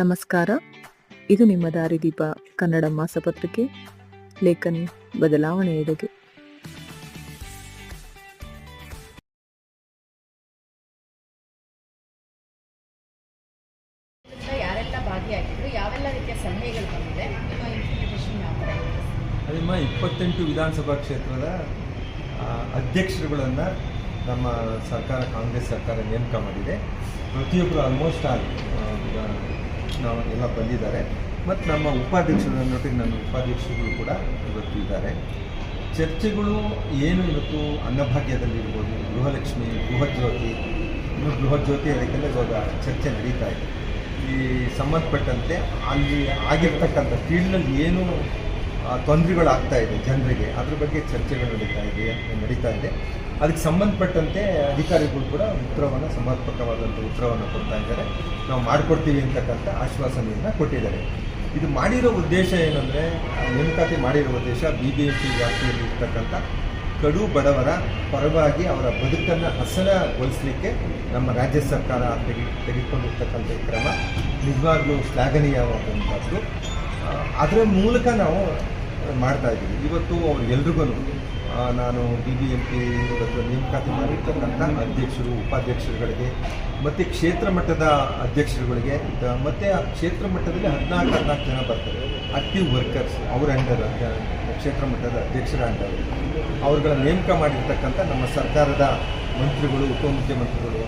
ನಮಸ್ಕಾರ. ಇದು ನಿಮ್ಮ ದಾರಿದೀಪ ಕನ್ನಡ ಮಾಸಪತ್ರಿಕೆ ಲೇಖನಿ ಬದಲಾವಣೆ ಎಡೆಗೆ. ಯಾರೆಲ್ಲ ಭಾಗಿಯಾಗಿದ್ರು ಯಾವೆಲ್ಲ ರೀತಿಯ ಸಲಹೆಗಳು ಬಂದಿದೆ? ನಿಮ್ಮ ಇಂಪ್ಲಿಮೆಂಟೇಷನ್ ಯಾವ ಥರ ಇದೆ? ನಿಮ್ಮ ಇಪ್ಪತ್ತೆಂಟು ವಿಧಾನಸಭಾ ಕ್ಷೇತ್ರದ ಅಧ್ಯಕ್ಷರುಗಳನ್ನು ನಮ್ಮ ಸರ್ಕಾರ ಕಾಂಗ್ರೆಸ್ ಸರ್ಕಾರ ನೇಮಕ ಮಾಡಿದೆ. ಪ್ರತಿಯೊಬ್ಬರು ಆಲ್ಮೋಸ್ಟ್ ಆಲ್ ನಾವು ಎಲ್ಲ ಬಂದಿದ್ದಾರೆ. ಮತ್ತು ನಮ್ಮ ಉಪಾಧ್ಯಕ್ಷರನ್ನೊಟ್ಟಿಗೆ ನನ್ನ ಉಪಾಧ್ಯಕ್ಷರುಗಳು ಕೂಡ ಇವತ್ತು ಇದ್ದಾರೆ ಚರ್ಚೆಗಳು ಏನು ಇವತ್ತು ಅನ್ನಭಾಗ್ಯದಲ್ಲಿ ಇರ್ಬೋದು, ಗೃಹಲಕ್ಷ್ಮಿ, ಗೃಹಜ್ಯೋತಿ, ಇನ್ನು ಗೃಹಜ್ಯೋತಿ ಅದಕ್ಕೆಲ್ಲ ಇವಾಗ ಚರ್ಚೆ ನಡೀತಾ ಇದೆ. ಈ ಸಂಬಂಧಪಟ್ಟಂತೆ ಅಲ್ಲಿ ಆಗಿರ್ತಕ್ಕಂಥ ಫೀಲ್ಡ್ನಲ್ಲಿ ಏನು ತೊಂದರೆಗಳಾಗ್ತಾ ಇದೆ ಜನರಿಗೆ. ಅದ್ರ ಬಗ್ಗೆ ಚರ್ಚೆಗಳು ನಡೀತಾ ಇದೆ ನಡೀತಾ ಇದೆ. ಅದಕ್ಕೆ ಸಂಬಂಧಪಟ್ಟಂತೆ ಅಧಿಕಾರಿಗಳು ಕೂಡ ಉತ್ತರವನ್ನು ಸಮರ್ಪಕವಾದಂಥ ಉತ್ತರವನ್ನು ಕೊಡ್ತಾ ಇದ್ದಾರೆ. ನಾವು ಮಾಡಿಕೊಡ್ತೀವಿ ಅಂತಕ್ಕಂಥ ಆಶ್ವಾಸನೆಯನ್ನು ಕೊಟ್ಟಿದ್ದಾರೆ. ಇದು ಮಾಡಿರೋ ಉದ್ದೇಶ ಏನಂದರೆ, ನೇಮಕಾತಿ ಮಾಡಿರೋ ಉದ್ದೇಶ ಬಿ ಬಿ ಎಸ್ ಸಿ ವ್ಯಾಪ್ತಿಯಲ್ಲಿ ಇರ್ತಕ್ಕಂಥ ಕಡು ಬಡವರ ಪರವಾಗಿ ಅವರ ಬದುಕನ್ನು ಹಸನಗೊಳಿಸಲಿಕ್ಕೆ ನಮ್ಮ ರಾಜ್ಯ ಸರ್ಕಾರ ತೆಗೆ, ತೆಗೆದುಕೊಂಡಿರ್ತಕ್ಕಂಥ ಕ್ರಮ ನಿಜವಾಗ್ಲೂ ಶ್ಲಾಘನೀಯವಾದಂಥದ್ದು ಅದರ ಮೂಲಕ ನಾವು ಮಾಡ್ತಾ ಇದ್ದೀವಿ ಇವತ್ತು ಎಲ್ರಿಗೂ ನಾನು ಬಿ ಬಿ ಎಂ ಪಿ ನೇಮಕಾತಿ ಮಾಡಿರ್ತಕ್ಕಂಥ ಅಧ್ಯಕ್ಷರು, ಉಪಾಧ್ಯಕ್ಷರುಗಳಿಗೆ, ಮತ್ತು ಕ್ಷೇತ್ರ ಮಟ್ಟದ ಅಧ್ಯಕ್ಷರುಗಳಿಗೆ ಮತ್ತು ಆ ಕ್ಷೇತ್ರ ಮಟ್ಟದಲ್ಲಿ ಹದಿನಾಲ್ಕು ಹದಿನಾಲ್ಕು ಜನ ಬರ್ತಾರೆ. ಆಕ್ಟಿವ್ ವರ್ಕರ್ಸ್ ಅವರ ಅಂಡರ್ ಕ್ಷೇತ್ರ ಮಟ್ಟದ ಅಧ್ಯಕ್ಷರ ಅಂಡರ್ ಅವ್ರುಗಳ ನೇಮಕ ಮಾಡಿರ್ತಕ್ಕಂಥ ನಮ್ಮ ಸರ್ಕಾರದ ಮಂತ್ರಿಗಳು, ಉಪಮುಖ್ಯಮಂತ್ರಿಗಳು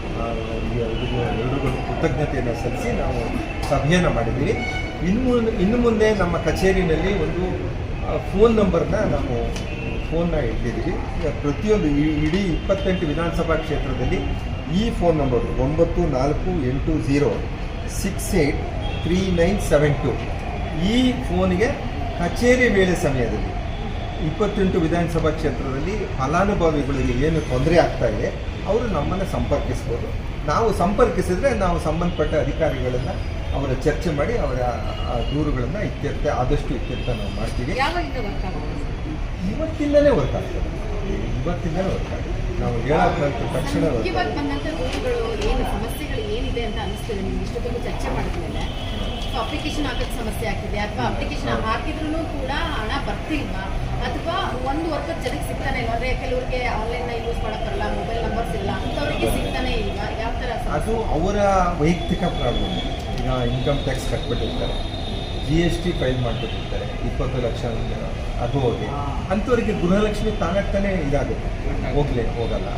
ಎಲ್ರಿಗೂ ಕೃತಜ್ಞತೆಯನ್ನು ಸಲ್ಲಿಸಿ ನಾವು ಸಭೆಯನ್ನು ಮಾಡಿದ್ದೀವಿ. ಇನ್ನು ಇನ್ನು ಮುಂದೆ ನಮ್ಮ ಕಚೇರಿನಲ್ಲಿ ಒಂದು ಫೋನ್ ನಂಬರ್ನ ನಾವು ಫೋನ್ನ ಇಟ್ಟಿದ್ದೀವಿ. ಪ್ರತಿಯೊಂದು ಇಡೀ ಇಪ್ಪತ್ತೆಂಟು ವಿಧಾನಸಭಾ ಕ್ಷೇತ್ರದಲ್ಲಿ ಈ ಫೋನ್ ನಂಬರ್ ಒಂಬತ್ತು ನಾಲ್ಕು ಎಂಟು zero six eight three nine seven two ಈ ಫೋನಿಗೆ ಕಚೇರಿ ವೇಳೆ ಸಮಯದಲ್ಲಿ ಇಪ್ಪತ್ತೆಂಟು ವಿಧಾನಸಭಾ ಕ್ಷೇತ್ರದಲ್ಲಿ ಫಲಾನುಭವಿಗಳಿಗೆ ಏನು ತೊಂದರೆ ಆಗ್ತಾ ಇದೆ, ಅವರು ನಮ್ಮನ್ನು ಸಂಪರ್ಕಿಸ್ಬೋದು. ನಾವು ಸಂಪರ್ಕಿಸಿದ್ರೆ ನಾವು ಸಂಬಂಧಪಟ್ಟ ಅಧಿಕಾರಿಗಳನ್ನು ಅವರ ಚರ್ಚೆ ಮಾಡಿ ಅವರ ದೂರುಗಳನ್ನು ಇತ್ಯರ್ಥ ಆದಷ್ಟು ಇತ್ಯರ್ಥ ನಾವು ಮಾಡ್ತೀವಿ. ಇವತ್ತಿಂದಲೇ ವರ್ಕ್ ಆಗ್ತದೆ. ಇವತ್ತಿಂದಲೇ ವರ್ಕ್ ಆಗ್ತದೆ. ನಾವು ಹೇಳಕ್ಕಂತ ತಕ್ಷಣ ಅಪ್ಲಿಕೇಶನ್ ಹಾಕೋಕ್ಕೆ ಸಮಸ್ಯೆ ಆಗ್ತಿದೆ. ಅಥವಾ ಅಪ್ಲಿಕೇಶನ್ ಹಾಕಿದ್ರು ಕೂಡ ಹಣ ಬರ್ತಿಲ್ವಾ ಅಥವಾ ಒಂದು ವರ್ಕರ್ ಜನಕ್ಕೆ ಸಿಗ್ತಾನೆ ಇಲ್ಲ. ಅಂದರೆ ಕೆಲವರಿಗೆ ಆನ್ಲೈನ್ನ ಯೂಸ್ ಮಾಡಕ್ ಬರಲ್ಲ ಮೊಬೈಲ್ ನಂಬರ್ಸ್ ಇಲ್ಲ. ಅಂಥವರಿಗೆ ಸಿಗ್ತಾನೆ ಇಲ್ವಾ ಯಾವ ಥರ ಅದು ಅವರ ವೈಯಕ್ತಿಕ ಪ್ರಾಬ್ಲಮ್ ಇನ್ಕಮ್ ಟ್ಯಾಕ್ಸ್ ಕಟ್ಬಿಟ್ಟಿರ್ತಾರೆ. ಜಿ ಎಸ್ ಟಿ ಫೈಲ್ ಮಾಡ್ಬಿಟ್ಟಿರ್ತಾರೆ. ಇಪ್ಪತ್ತು ಲಕ್ಷ ಅದು ಹೋಗಿ. ಅಂಥವ್ರಿಗೆ ಗೃಹಲಕ್ಷ್ಮಿ ತಾನಾಗ್ತಾನೆ ಇದಾಗುತ್ತೆ. ಹೋಗ್ಲೇ ಹೋಗಲ್ಲ.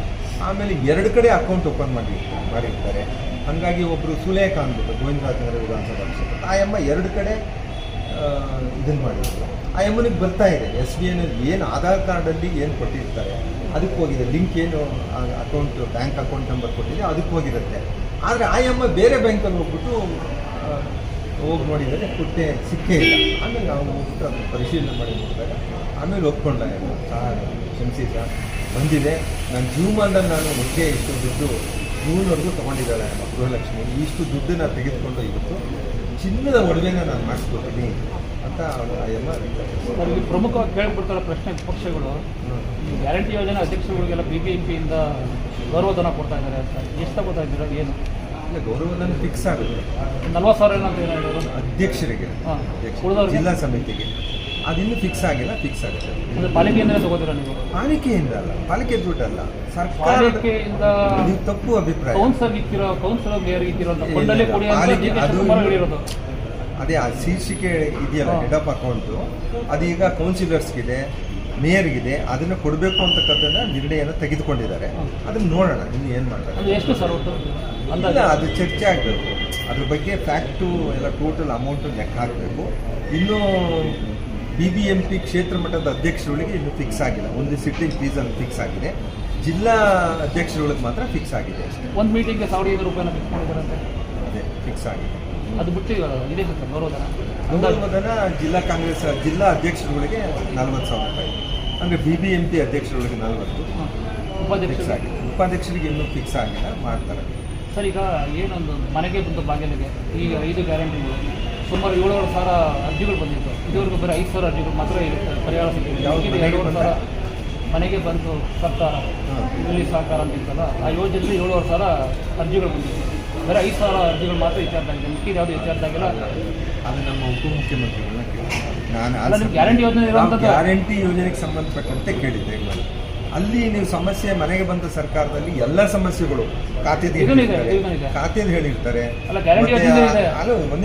ಆಮೇಲೆ ಎರಡು ಕಡೆ ಅಕೌಂಟ್ ಓಪನ್ ಮಾಡಿರ್ತಾರೆ ಮಾಡಿರ್ತಾರೆ. ಹಾಗಾಗಿ ಒಬ್ಬರು ಸುಲೇಖ ಅಂದ್ಬಿಟ್ಟು ಗೋವಿಂದರಾಜನಗರ ವಿಧಾನಸಭಾ ಕ್ಷೇತ್ರ. ಆ ಅಮ್ಮ ಎರಡು ಕಡೆ ಇದನ್ನು ಮಾಡಿರ್ತಾರೆ. ಆ ಎಮ್ಮನಿಗೆ ಬರ್ತಾ ಇದೆ. ಎಸ್ ಬಿ ಐನಲ್ಲಿ ಏನು ಆಧಾರ್ ಕಾರ್ಡಲ್ಲಿ ಏನು ಕೊಟ್ಟಿರ್ತಾರೆ ಅದಕ್ಕೆ ಹೋಗಿದೆ. ಲಿಂಕ್ ಏನು ಅಕೌಂಟ್ ಬ್ಯಾಂಕ್ ಅಕೌಂಟ್ ನಂಬರ್ ಕೊಟ್ಟಿದೆ ಅದಕ್ಕೆ ಹೋಗಿರುತ್ತೆ. ಆದರೆ ಆ ಅಮ್ಮ ಬೇರೆ ಬ್ಯಾಂಕಲ್ಲಿ ಹೋಗ್ಬಿಟ್ಟು ಹೋಗಿ ನೋಡಿದರೆ ಕೊಟ್ಟೆ ಸಿಕ್ಕೇ ಇಲ್ಲ. ಆಮೇಲೆ ನಾವು ಹೋಗ್ಬಿಟ್ಟು ಅದನ್ನು ಪರಿಶೀಲನೆ ಮಾಡಿ ನೋಡಿದಾಗ ಆಮೇಲೆ ಒಪ್ಕೊಂಡ ಸರ್ ಕ್ಷಮಿಸಿ ಸರ್ ಬಂದಿದೆ. ನನ್ನ ಜೀವಮಾನದಲ್ಲಿ ನಾನು ಮುಖ್ಯ ಇಷ್ಟು ದುಡ್ಡು ಜೂನ್ವರೆಗೂ ತೊಗೊಂಡಿದ್ದಾಳೆ ನಮ್ಮ ಗೃಹಲಕ್ಷ್ಮಿ. ಇಷ್ಟು ದುಡ್ಡನ್ನು ತೆಗೆದುಕೊಂಡು ಇವತ್ತು ಚಿನ್ನದ ಒಡವೆನ ನಾನು ಮಾಡಿಸ್ಕೊತೀನಿ ಅಂತ ಆಯಮ್ಮ ಇಲ್ಲಿ ಪ್ರಮುಖವಾಗಿ ಕೇಳ್ಬಿಡ್ತಾರೆ ಪ್ರಶ್ನೆ ಪಕ್ಷಗಳು. ಈ ಗ್ಯಾರಂಟಿ ಯೋಜನೆ ಅಧ್ಯಕ್ಷರುಗಳಿಗೆಲ್ಲ ಬಿ ಬಿ ಎಂ ಪಿಯಿಂದ ಗೌರವಧನ ಕೊಡ್ತಾ ಇದ್ದಾರೆ ಅಂತ. ಎಷ್ಟು ತಗೋತಾ ಇದ್ದೀರಾ? ಏನು? ಇಲ್ಲ ಗೌರವಧನ ಫಿಕ್ಸ್ ಆಗುತ್ತೆ. ನಲ್ವತ್ತು ಸಾವಿರ ಏನಂತ ಏನು ಅಧ್ಯಕ್ಷರಿಗೆ ಹಾಂ ಜಿಲ್ಲಾ ಸಮಿತಿಗೆ. ಅದಿನ್ನೂ ಫಿಕ್ಸ್ ಆಗಿಲ್ಲ ಫಿಕ್ಸ್ ಆಗುತ್ತೆ. ಅಂದರೆ ಪಾಲಿಕೆಯಿಂದಲೇ ತಗೋತೀರಾ ನೀವು? ಪಾಲಿಕೆಯಿಂದ ಅಲ್ಲ ಪಾಲಿಕೆ ದುಡ್ಡಲ್ಲ ಸರ್ಕಾರ ಪಾಲಿಕೆಯಿಂದ ನೀವು ತಪ್ಪು ಅಭಿಪ್ರಾಯ. ಕೌನ್ಸಲ್ ಇಕ್ಕಿರೋ ಕೌನ್ಸಲ್ ಮೇಯರ್ ಇಕ್ಕಿರೋ ಅಂತ. ಕೊಂಡಲ್ಲಿ ಕೊಡಿ ಅಂತ ಅದು ಹೇಳಿರೋದು. ಅದೇ ಆ ಶೀರ್ಷಿಕೆ ಇದೆಯಲ್ಲ. ಹೆಡ್ ಆಫ್ ಅಕೌಂಟು ಅದೀಗ ಕೌನ್ಸಿಲರ್ಸ್ಗಿದೆ ಮೇಯರ್ಗಿದೆ ಅದನ್ನು ಕೊಡಬೇಕು ಅಂತಕ್ಕಂಥದ್ದನ್ನ ನಿರ್ಣಯನ ತೆಗೆದುಕೊಂಡಿದ್ದಾರೆ. ಅದನ್ನು ನೋಡೋಣ ಇನ್ನು ಏನು ಮಾಡ್ತಾರೆ. ಅದು ಎಷ್ಟು ಸರ್ ಒಟ್ಟು? ಅದು ಚರ್ಚೆ ಆಗಬೇಕು. ಅದ್ರ ಬಗ್ಗೆ ಫ್ಯಾಕ್ಟು ಎಲ್ಲ ಟೋಟಲ್ ಅಮೌಂಟು ಲೆಕ್ಕ ಹಾಕಬೇಕು. ಇನ್ನು ಬಿ ಬಿ ಎಂ ಪಿ ಕ್ಷೇತ್ರ ಮಟ್ಟದ ಅಧ್ಯಕ್ಷರುಗಳಿಗೆ ಇನ್ನೂ ಫಿಕ್ಸ್ ಆಗಿಲ್ಲ. ಒಂದು ಸಿಟ್ಟಿಂಗ್ ಫೀಸಲ್ಲಿ ಫಿಕ್ಸ್ ಆಗಿದೆ. ಜಿಲ್ಲಾ ಅಧ್ಯಕ್ಷರುಗಳಿಗೆ ಮಾತ್ರ ಫಿಕ್ಸ್ ಆಗಿದೆ ಅಷ್ಟೇ. ಒಂದು ಮೀಟಿಂಗ್ಗೆ ಸಾವಿರ ಐದು ರೂಪಾಯಿನ ಫಿಕ್ಸ್ ಮಾಡಿದಾರಂತೆ ಅದೇ ಫಿಕ್ಸ್ ಆಗಿದೆ. ಅದು ಬಿಟ್ಟು ಇದೆ ಗೌರವಧನ? ಗೌರವಧನ ಜಿಲ್ಲಾ ಕಾಂಗ್ರೆಸ್ ಜಿಲ್ಲಾ ಅಧ್ಯಕ್ಷರುಗಳಿಗೆ ನಲ್ವತ್ತು ಸಾವಿರ ರೂಪಾಯಿ. ಅಂದರೆ ಬಿ ಬಿ ಎಂ ಪಿ ಅಧ್ಯಕ್ಷರೊಳಗೆ ನಲವತ್ತು. ಉಪಾಧ್ಯಕ್ಷ ಆಗಿದೆ. ಉಪಾಧ್ಯಕ್ಷರಿಗೆ ಇನ್ನೂ ಫಿಕ್ಸ್ ಆಗಿಲ್ಲ ಮಾಡ್ತಾರೆ. ಸರ್ ಈಗ ಏನೊಂದು ಮನೆಗೆ ಬಂದು ಬಾಗಿಲಿಗೆ ಈ ಐದು ಗ್ಯಾರಂಟಿಗಳು ಸುಮಾರು ಏಳುವರೆ ಸಾವಿರ ಅರ್ಜಿಗಳು ಬಂದಿತ್ತು. ಇದುವರೆಗೂ ಬರೀ ಐದು ಸಾವಿರ ಅರ್ಜಿಗಳು ಮಾತ್ರ ಇರುತ್ತೆ ಪರಿಹಾರ ಎರಡೂವರೆ ಸಾವಿರ ಮನೆಗೆ ಬಂತು ಸರ್ಕಾರ ಇಲ್ಲಿ ಸಹಕಾರ ಅಂತ ಇತ್ತಲ್ಲ ಆ ಯೋಜನೆಯಲ್ಲಿ ಏಳುವರೆ ಸಾವಿರ ಅರ್ಜಿಗಳು ಬಂದಿತ್ತು. ಬರೀ ಐದು ಸಾವಿರ ಅರ್ಜಿಗಳು ಮಾತ್ರ ಆಗಿದೆ ಮಿಕ್ಕಿದ ಯಾವುದು ವಿಚಾರದಾಗಿಲ್ಲ ಅದು ನಮ್ಮ ಉಪಮುಖ್ಯಮಂತ್ರಿಗಳನ್ನ ಕೇಳಿ ನಾನು ಗ್ಯಾರಂಟಿ ಯೋಜನೆ ಗ್ಯಾರಂಟಿ ಯೋಜನೆಗೆ ಸಂಬಂಧಪಟ್ಟಂತೆ ಕೇಳಿದ್ದೆ. ಅಲ್ಲಿ ನೀವು ಸಮಸ್ಯೆ ಮನೆಗೆ ಬಂದ ಸರ್ಕಾರದಲ್ಲಿ ಎಲ್ಲ ಸಮಸ್ಯೆಗಳು ಖಾತೆ ಖಾತೆ ಹೇಳಿರ್ತಾರೆ. ಇದನ್ನು ಇದೆ. ಖಾತೆದ ಹೇಳಿರ್ತಾರೆ. ಅಲ್ಲ,